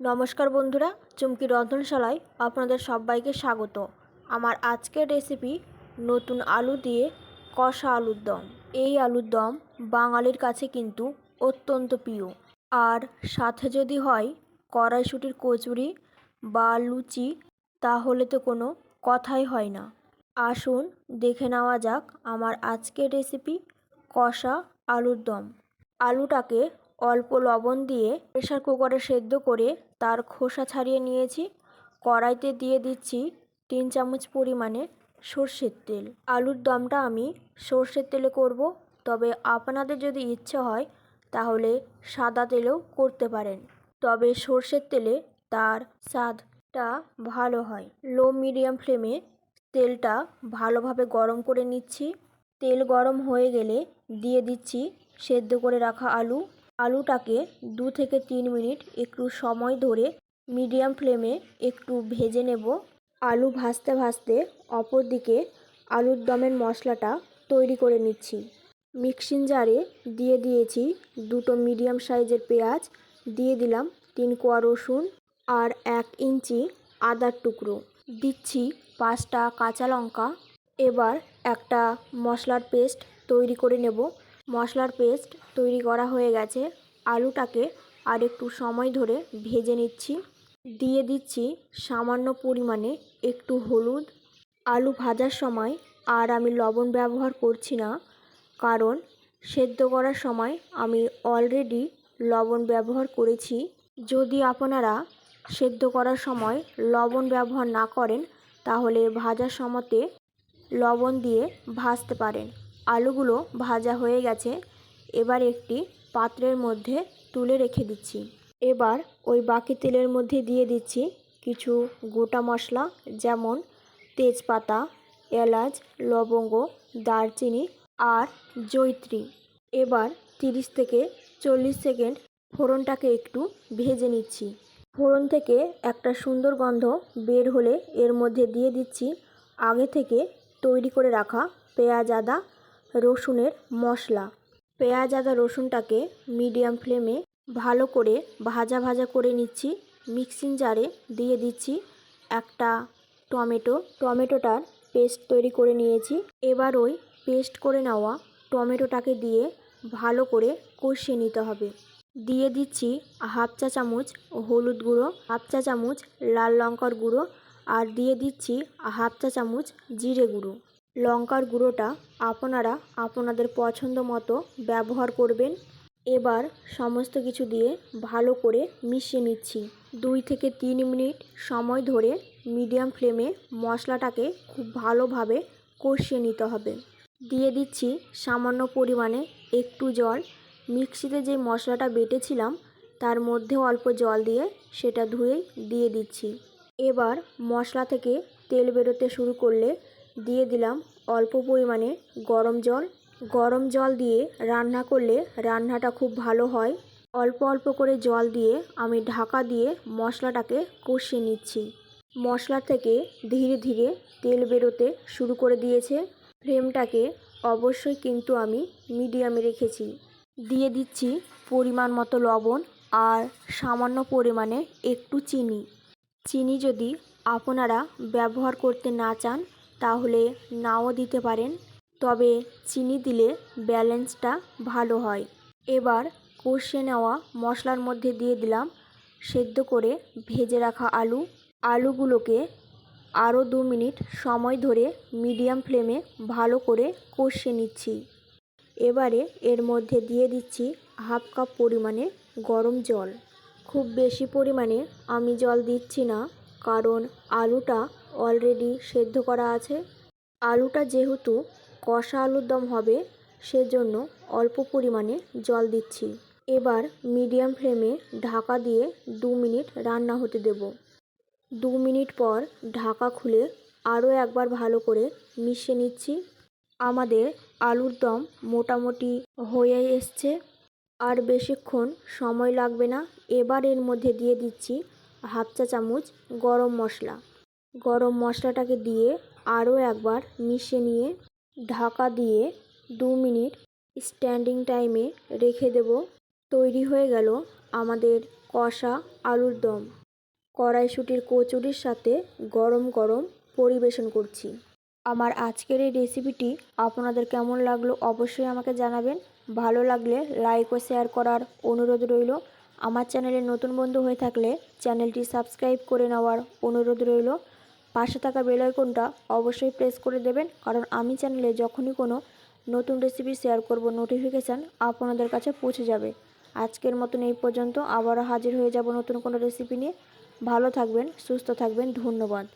নমস্কার বন্ধুরা, চুমকি রন্ধনশালায় আপনাদের সবাইকে স্বাগত। আমার আজকের রেসিপি নতুন আলু দিয়ে কষা আলুর দম। এই আলুর দম বাঙালির কাছে কিন্তু অত্যন্ত প্রিয়। আর সাথে যদি হয় কড়াইশুটির কচুরি বা লুচি, তাহলে তো কোনো কথাই হয় না। আসুন দেখে নেওয়া যাক আমার আজকের রেসিপি কষা আলুর দম। আলুটাকে অল্প লবণ দিয়ে প্রেশার কুকারে সেদ্ধ করে তার খোসা ছাড়িয়ে নিয়েছি। কড়াইতে দিয়ে দিচ্ছি তিন চামচ পরিমাণে সর্ষের তেল। আলুর দমটা আমি সর্ষের তেলে করব, তবে আপনাদের যদি ইচ্ছে হয় তাহলে সাদা তেলেও করতে পারেন। তবে সর্ষের তেলে তার স্বাদটা ভালো হয়। লো মিডিয়াম ফ্লেমে তেলটা ভালোভাবে গরম করে নিচ্ছি। তেল গরম হয়ে গেলে দিয়ে দিচ্ছি সেদ্ধ করে রাখা আলু। আলুটাকে দু থেকে তিন মিনিট একটু সময় ধরে মিডিয়াম ফ্লেমে একটু ভেজে নেব। আলু ভাজতে ভাজতে অপর দিকে আলুর দমের মশলাটা তৈরি করে নিচ্ছি। মিক্সিং জারে দিয়ে দিয়েছি দুটো মিডিয়াম সাইজের পেঁয়াজ, দিয়ে দিলাম তিন কোয়া রসুন আর এক ইঞ্চি আদার টুকরো। দিচ্ছি পাঁচটা কাঁচা লঙ্কা। এবার একটা মশলার পেস্ট তৈরি করে নেব। মশলার পেস্ট তৈরি করা হয়ে গেছে। আলুটাকে আর একটু সময় ধরে ভেজে নিচ্ছি। দিয়ে দিচ্ছি সামান্য পরিমাণে একটু হলুদ। আলু ভাজার সময় আর আমি লবণ ব্যবহার করছি না, কারণ সেদ্ধ করার সময় আমি অলরেডি লবণ ব্যবহার করেছি। যদি আপনারা সেদ্ধ করার সময় লবণ ব্যবহার না করেন, তাহলে ভাজার সময়তে লবণ দিয়ে ভাজতে পারেন। আলুগুলো ভাজা হয়ে গেছে, এবার একটি পাত্রের মধ্যে তুলে রেখে দিচ্ছি। এবার ওই বাকি তেলের মধ্যে দিয়ে দিচ্ছি কিছু গোটা মশলা, যেমন তেজপাতা, এলাচ, লবঙ্গ, দারচিনি আর জৈত্রী এবার তিরিশ থেকে চল্লিশ সেকেন্ড ফোড়নটাকে একটু ভেজে নিচ্ছি। ফোড়ন থেকে একটা সুন্দর গন্ধ বের হলে এর মধ্যে দিয়ে দিচ্ছি আগে থেকে তৈরি করে রাখা পেঁয়াজ, আদা রসুনের মশলা। পেঁয়াজ, আদা, রসুনটাকে মিডিয়াম ফ্লেমে ভালো করে ভাজা ভাজা করে নিচ্ছি। মিক্সিং জারে দিয়ে দিচ্ছি একটা টমেটো। টমেটোটার পেস্ট তৈরি করে নিয়েছি। এবার ওই পেস্ট করে নেওয়া টমেটোটাকে দিয়ে ভালো করে কষিয়ে নিতে হবে। দিয়ে দিচ্ছি হাফ চা চামচ হলুদ গুঁড়ো, হাফ চা চামচ লাল লঙ্কার গুঁড়ো আর দিয়ে দিচ্ছি হাফ চা চামচ জিরে গুঁড়ো। লঙ্কার গুঁড়োটা আপনারা আপনাদের পছন্দ মতো ব্যবহার করবেন। এবার সমস্ত কিছু দিয়ে ভালো করে মিশিয়ে নিচ্ছি। দুই থেকে তিন মিনিট সময় ধরে মিডিয়াম ফ্লেমে মশলাটাকে খুব ভালোভাবে কষিয়ে নিতে হবে। দিয়ে দিচ্ছি সামান্য পরিমাণে একটু জল। মিক্সিতে যে মশলাটা বেটেছিলাম, তার মধ্যে অল্প জল দিয়ে সেটা ধুয়ে দিয়ে দিচ্ছি। এবার মশলা থেকে তেল বেরোতে শুরু করলে দিয়ে দিলাম অল্প পরিমাণে গরম জল। গরম জল দিয়ে রান্না করলে রান্নাটা খুব ভালো হয়। অল্প অল্প করে জল দিয়ে আমি ঢাকা দিয়ে মশলাটাকে কষিয়ে নিচ্ছি। মশলা থেকে ধীরে ধীরে তেল বেরোতে শুরু করে দিয়েছে। ফ্লেমটাকে অবশ্যই কিন্তু আমি মিডিয়ামে রেখেছি। দিয়ে দিচ্ছি পরিমাণ মতো লবণ আর সামান্য পরিমাণে একটু চিনি। চিনি যদি আপনারা ব্যবহার করতে না চান তাহলে নাও দিতে পারেন। তবে চিনি দিলে ব্যালেন্সটা ভালো হয়। এবার কষিয়ে নেওয়া মশলার মধ্যে দিয়ে দিলাম সেদ্ধ করে ভেজে রাখা আলু। আলুগুলোকে আরও দু মিনিট সময় ধরে মিডিয়াম ফ্লেমে ভালো করে কষিয়ে নিচ্ছি। এবারে এর মধ্যে দিয়ে দিচ্ছি হাফ কাপ পরিমাণে গরম জল। খুব বেশি পরিমাণে আমি জল দিচ্ছি না, কারণ আলুটা অলরেডি সেদ্ধ করা আছে। আলুটা যেহেতু কষা আলুর দম হবে, সেজন্য অল্প পরিমাণে জল দিচ্ছি। এবার মিডিয়াম ফ্লেমে ঢাকা দিয়ে দু মিনিট রান্না হতে দেব। দু মিনিট পর ঢাকা খুলে আরও একবার ভালো করে মিশিয়ে নিচ্ছি। আমাদের আলুর দম মোটামুটি হয়ে এসছে। আর বেশিক্ষণ সময় লাগবে না। এবার এর মধ্যে দিয়ে দিচ্ছি হাফ চা চামচ গরম মশলা। গরম মশলাটাকে দিয়ে আরও একবার মিশিয়ে নিয়ে ঢাকা দিয়ে দু মিনিট স্ট্যান্ডিং টাইমে রেখে দেব। তৈরি হয়ে গেল আমাদের কষা আলুর দম। কড়াইশুটির কচুরির সাথে গরম গরম পরিবেশন করছি। আমার আজকের এই রেসিপিটি আপনাদের কেমন লাগল অবশ্যই আমাকে জানাবেন। ভালো লাগলে লাইক ও শেয়ার করার অনুরোধ রইল। আমার চ্যানেলে নতুন বন্ধু হয়ে থাকলে চ্যানেলটি সাবস্ক্রাইব করে নেওয়ার অনুরোধ রইল। পাশে থাকা বেলাইকনটা অবশ্যই প্রেস করে দেবেন। কারণ আমি চ্যানেলে যখনই কোনো নতুন রেসিপি শেয়ার করব নোটিফিকেশান আপনাদের কাছে পৌঁছে যাবে। আজকের মতন এই পর্যন্ত। আবারও হাজির হয়ে যাব নতুন কোনো রেসিপি নিয়ে। ভালো থাকবেন, সুস্থ থাকবেন। ধন্যবাদ।